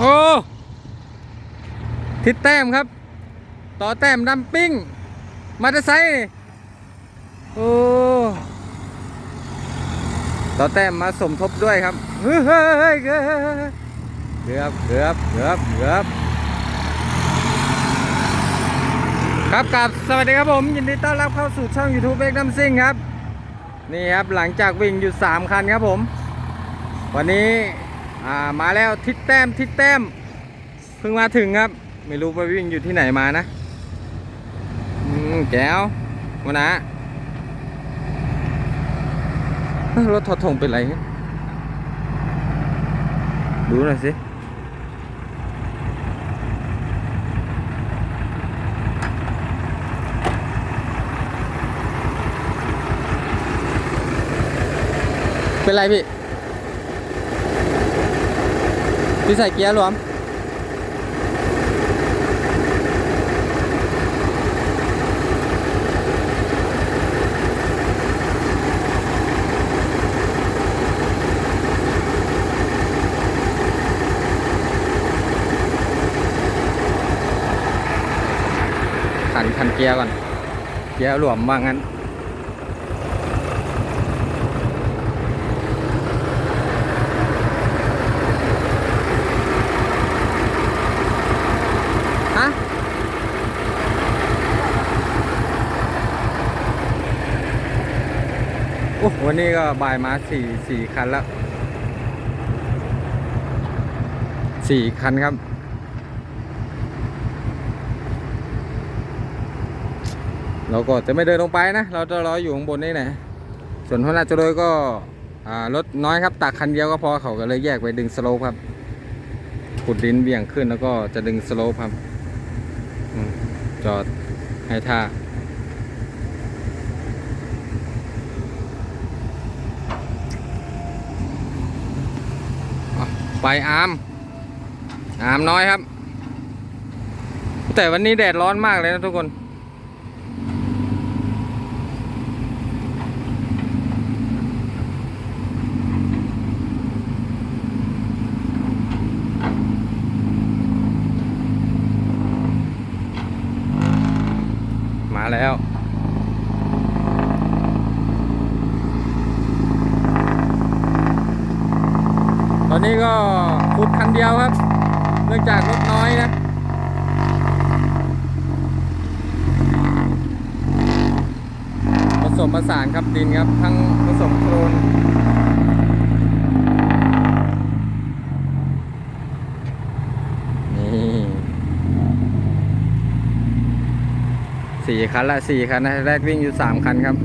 โอ้ทิศแต้มครับ ต่อแต้มดัมปิ้งมาจะไซค์โอ้ต่อแต้มมาสมทบด้วยครับเฮ้ยเฮ้ยเฮ้ยเกือบเกือบเกือบเกือบครับกับสวัสดีครับผมยินดีต้อนรับเข้าสู่ช่อง YouTube เอกน้ำซิ่งครับ นี่ครับหลังจากวิ่งอยู่ 3 คันครับผม วันนี้ อ่ามาแล้วทิศแต้มทิศแต้มเพิ่งมาถึงครับ ไม่รู้ไปวิ่งอยู่ที่ไหนมานะอืมแก้วมานะรถทอดถงเป็นไรดูหน่อยสิเป็นไรพี่ พี่ใส่เกียร์หลวมขันขันเกียร์ก่อน เกียร์หลวมว่างั้น นี้ก็บายมาสี่สี่คันแล้วสี่คันครับ เราก็จะไม่เดินลงไปนะ เราจะรออยู่ข้างบนนี่แหละส่วนหัวหน้าจรวยก็รถน้อยครับ ตักคันเดียวก็พอเขาก็เลยแยกไปดึงสโลปครับขุดดินเบี่ยงขึ้นแล้วก็จะดึงสโลปครับจอดให้ท่า ไปอาร์มอาร์มน้อยครับ แต่วันนี้แดดร้อนมากเลยนะทุกคน มาแล้ว นี้ก็ขุดคันเดียวครับ เนื่องจากรถน้อยนะผสมผสานครับดินครับทั้งผสมโครนนี่สี่คันละสี่คันนะแรกวิ่งอยู่สามคันครับ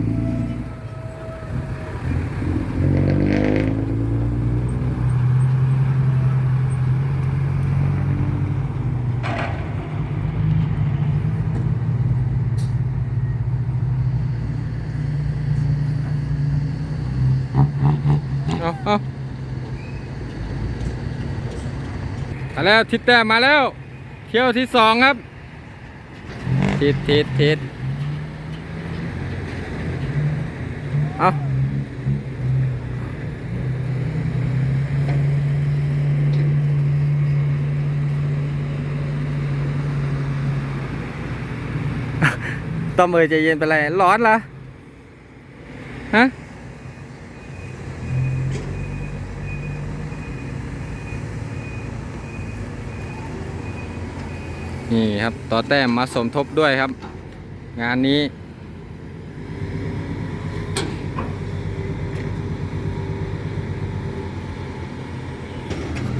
เอามาแล้วทิศแต้มมาแล้ว เที่ยวที่สองครับ ทิศทิศทิศเอาต้อมเอ่ยใจเย็นไปเลยร้อนเหรอฮะ นี่ครับต่อแต้มมาสมทบด้วยครับ งานนี้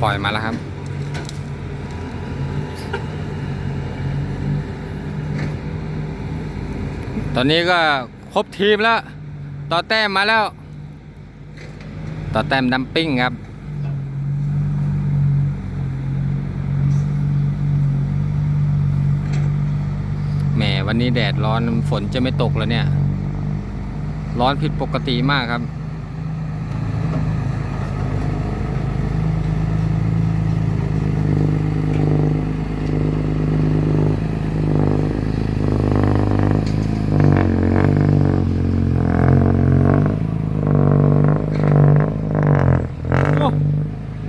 ปล่อยมาแล้วครับตอนนี้ก็ครบทีมแล้ว ต่อแต้มมาแล้ว ต่อแต้มดัมปิ้งครับ แหม วันนี้แดดร้อนฝนจะไม่ตกแล้วเนี่ย ร้อนผิดปกติมากครับ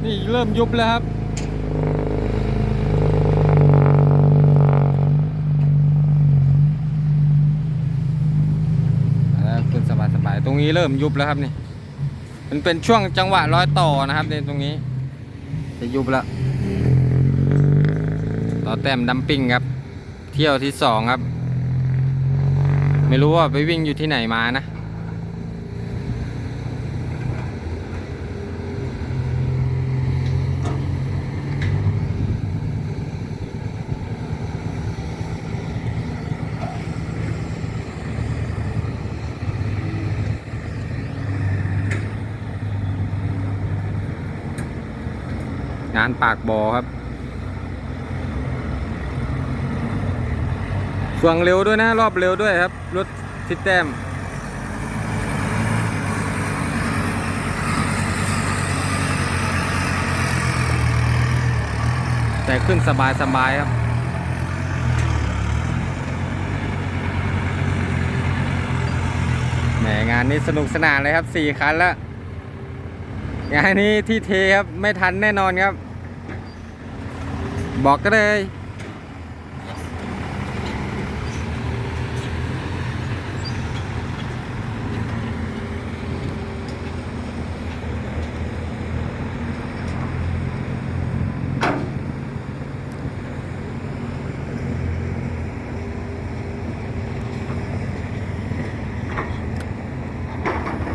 นี่เริ่มยุบแล้วครับ นี้เริ่มยุบแล้วครับนี่ มันเป็นช่วงจังหวะร้อยต่อนะครับในตรงนี้ จะยุบแล้ว ต่อแต้มดัมปิ้งครับ เที่ยวที่สองครับ ไม่รู้ว่าไปวิ่งอยู่ที่ไหนมานะ งานปากบ่อครับช่วงเร็วด้วยนะ รอบเร็วด้วยครับ รถทิศแต้มแต่ขึ้นสบายสบายครับ แหมงานนี้สนุกสนานเลยครับสี่คันแล้ว งานนี้ที่เทครับไม่ทันแน่นอนครับ บอกก็เลย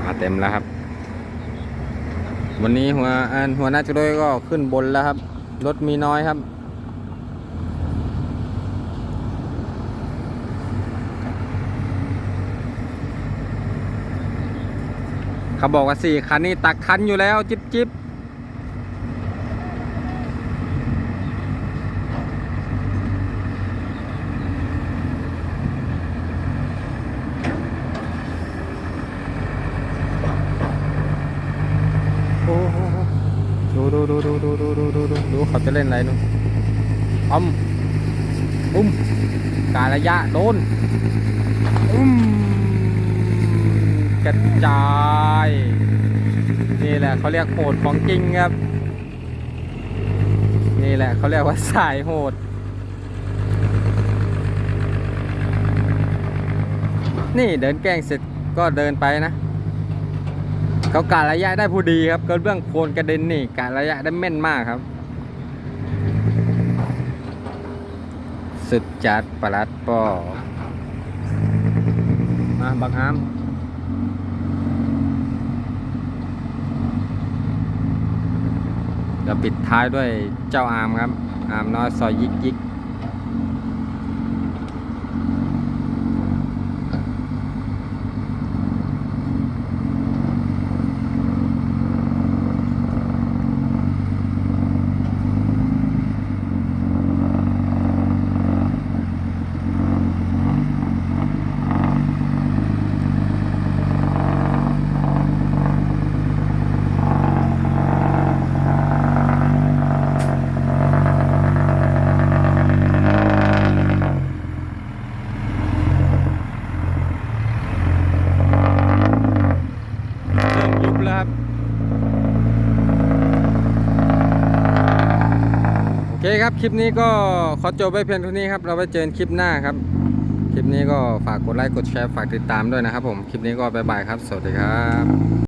มาเต็มแล้วครับ วันนี้หัวอันหัวหน้าจุดยก็ขึ้นบนแล้วครับ รถมีน้อยครับ เขาบอกว่าสี่คันนี้ตักคันอยู่แล้ว จิบจิบโอ้โห ดูดูดูดูดูดูดูดูเขาจะเล่นอะไรนู่นอ้อมอุ้มการะยะโดนอุ้มกระจายนี่แหละเขาเรียกโหดของจริงครับ นี่แหละเขาเรียกว่าสายโหด นี่เดินแกล้งเสร็จก็เดินไปนะ เขากะระยะได้พอดีครับเกินเบื้องโคนกระเด็นนี่กะระยะได้แม่นมากครับสุดจัดประหลัดปอมาบักอามเดี๋ยวปิดท้ายด้วยเจ้าอามครับ อามน้อยซอยยิกยิก เคครับ คลิปนี้ก็ขอจบไปเพียงเท่านี้ครับ เราไปเจอกันคลิปหน้าครับ คลิปนี้ก็ฝากกดไลค์ กดแชร์ ฝากติดตามด้วยนะครับผม คลิปนี้ก็บายบายครับ สวัสดีครับ